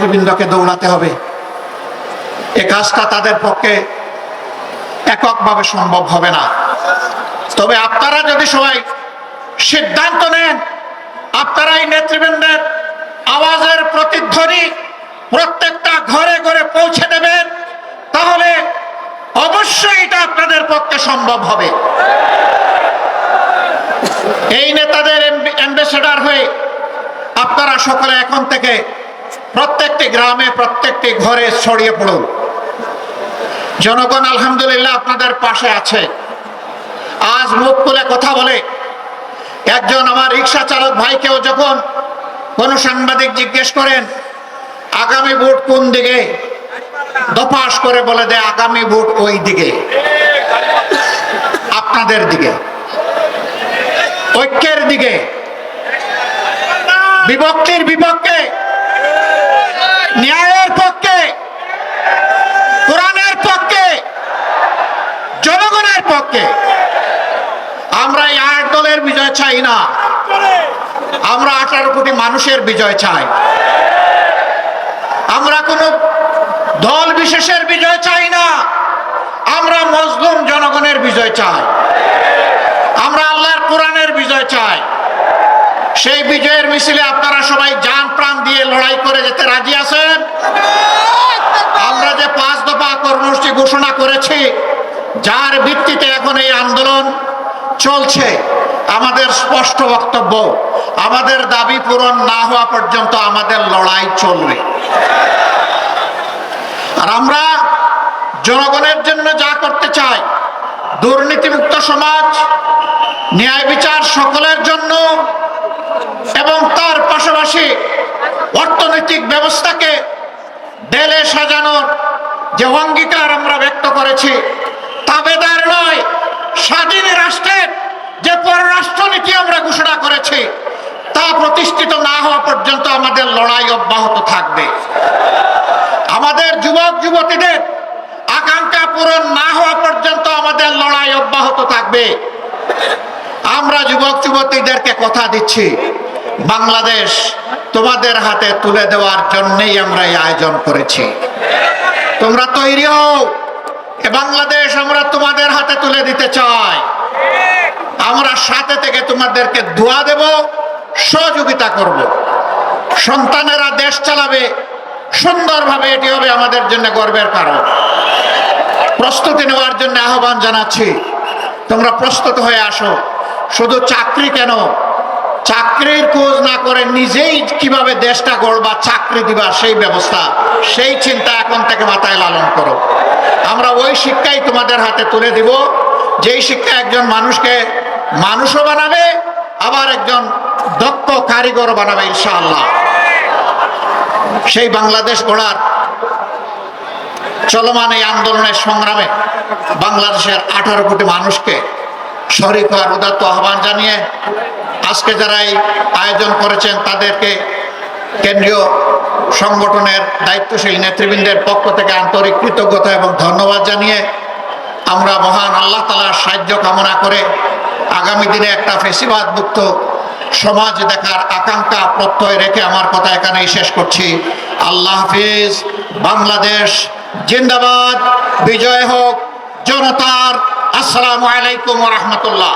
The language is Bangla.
নেতৃবৃন্দকে দৌড়াতে হবে। এ কাজটা তাদের পক্ষে এককভাবে সম্ভব হবে না। তবে আপনারা যদি সবাই সিদ্ধান্ত নেন, আপনারা এই নেতৃবৃন্দের আওয়াজের প্রতিধ্বনি প্রত্যেকটা ঘরে ঘরে পৌঁছে দেবেন, তাহলে অবশ্যই এটা আপনাদের পক্ষে সম্ভব হবে। এই নেতাদের অ্যাম্বাসেডার হয়ে আপনারা সকলে এখন থেকে প্রত্যেকটি গ্রামে, প্রত্যেকটি ঘরে ছড়িয়ে পড়ুন। জনগণ আলহামদুলিল্লাহ আপনাদের পাশে আছে। আজ মুখ খুলে কথা বলে, একজন আমার রিক্সা চালক ভাইকেও যখন কোনো সাংবাদিক জিজ্ঞেস করেন, আগামী ভোট কোন দিকে? দফাস করে বলে দেয়, আগামী ভোট ওই দিকে, আপনাদের দিকে, ঐক্যের দিকে, বিভক্তির বিপক্ষে। ন্যায়ের পক্ষে, কোরআনের পক্ষে, জনগণের পক্ষে, আমরা এই আট দলের বিজয় চাই না। আমরা আঠারো কোটি মানুষের বিজয় চাই। আমরা কোনো দল বিশেষের বিজয় চাই না। আমরা মজলুম জনগণের বিজয় চাই। আমরা আল্লাহর কোরআনের বিজয় চাই। সেই বিজয়ের মিছিলে আপনারা সবাই যান, প্রাণ দিয়ে লড়াই করে যেতে রাজি আছেন? আমরা যে পাঁচ দফা কর্মসূচি ঘোষণা করেছি, যার ভিত্তিতে এখন এই আন্দোলন চলছে, আমাদের স্পষ্ট বক্তব্য, আমাদের দাবি পূরণ না হওয়া পর্যন্ত আমাদের লড়াই চলবে। আর আমরা জনগণের জন্য যা করতে চাই, দুর্নীতিমুক্ত সমাজ, ন্যায় বিচার সকলের জন্য, এবং তার পাশাপাশি অর্থনৈতিক ব্যবস্থাকে দেলে সাজানোর যে অঙ্গীকার আমরা ব্যক্ত করেছি তাবেদার নয়। স্বাধীন রাষ্ট্রের যে পররাষ্ট্রনীতি আমরা ঘোষণা করেছি, তা প্রতিষ্ঠিত না হওয়া পর্যন্ত আমাদের লড়াই অব্যাহত থাকবে। আমাদের যুবক, যুবতীদের আকাঙ্ক্ষা পূরণ না হওয়া পর্যন্ত আমাদের লড়াই অব্যাহত থাকবে। আমরা যুবক, যুবতীদেরকে কথা দিচ্ছি, বাংলাদেশ তোমাদের হাতে তুলে দেওয়ার জন্যই আমরা এই আয়োজন করেছি। তোমরা তৈরি হও। বাংলাদেশ আমরা তোমাদের হাতে তুলে দিতে চাই। আমরা সাথে থেকে তোমাদেরকে দোয়া দেব, সহযোগিতা করব। সন্তানেরা দেশ চালাবে, সুন্দরভাবে এটি হবে আমাদের জন্য গর্বের কারণ। প্রস্তুতি নেওয়ার জন্য আহ্বান জানাচ্ছি। তোমরা প্রস্তুত হয়ে আসো। শুধু চাকরি কেন চাকরির খোঁজ না করে নিজেই কীভাবে দেশটা গড়বা চাকরি দিবা সেই ব্যবস্থা, সেই চিন্তা এখন থেকে মাথায় লালন করো। আমরা ওই শিক্ষাই তোমাদের হাতে তুলে দিব, যেই শিক্ষা একজন মানুষকে মানুষও বানাবে, আবার একজন দক্ষ কারিগর বানাবে ইনশাআল্লাহ। সেই বাংলাদেশ গড়ার চলমান এই আন্দোলনের সংগ্রামে বাংলাদেশের আঠারো কোটি মানুষকে শরিক হওয়ার উদাত্ত আহ্বান জানিয়ে আজকে যারা এই আয়োজন করেছেন তাদেরকে কেন্দ্রীয় সংগঠনের দায়িত্বশীল নেতৃবৃন্দের পক্ষ থেকে আন্তরিক কৃতজ্ঞতা এবং ধন্যবাদ জানিয়ে আমরা মহান আল্লাহ তালার সাহায্য কামনা করে আগামী দিনে একটা ফেসিবাদ মুক্ত সমাজ দেখার আকাঙ্ক্ষা প্রত্যয় রেখে আমার কথা এখানেই শেষ করছি। আল্লাহ হাফিজ। বাংলাদেশ জিন্দাবাদ। বিজয় হোক। জনতার আসসালামু আলাইকুম রহমতুল্লাহ।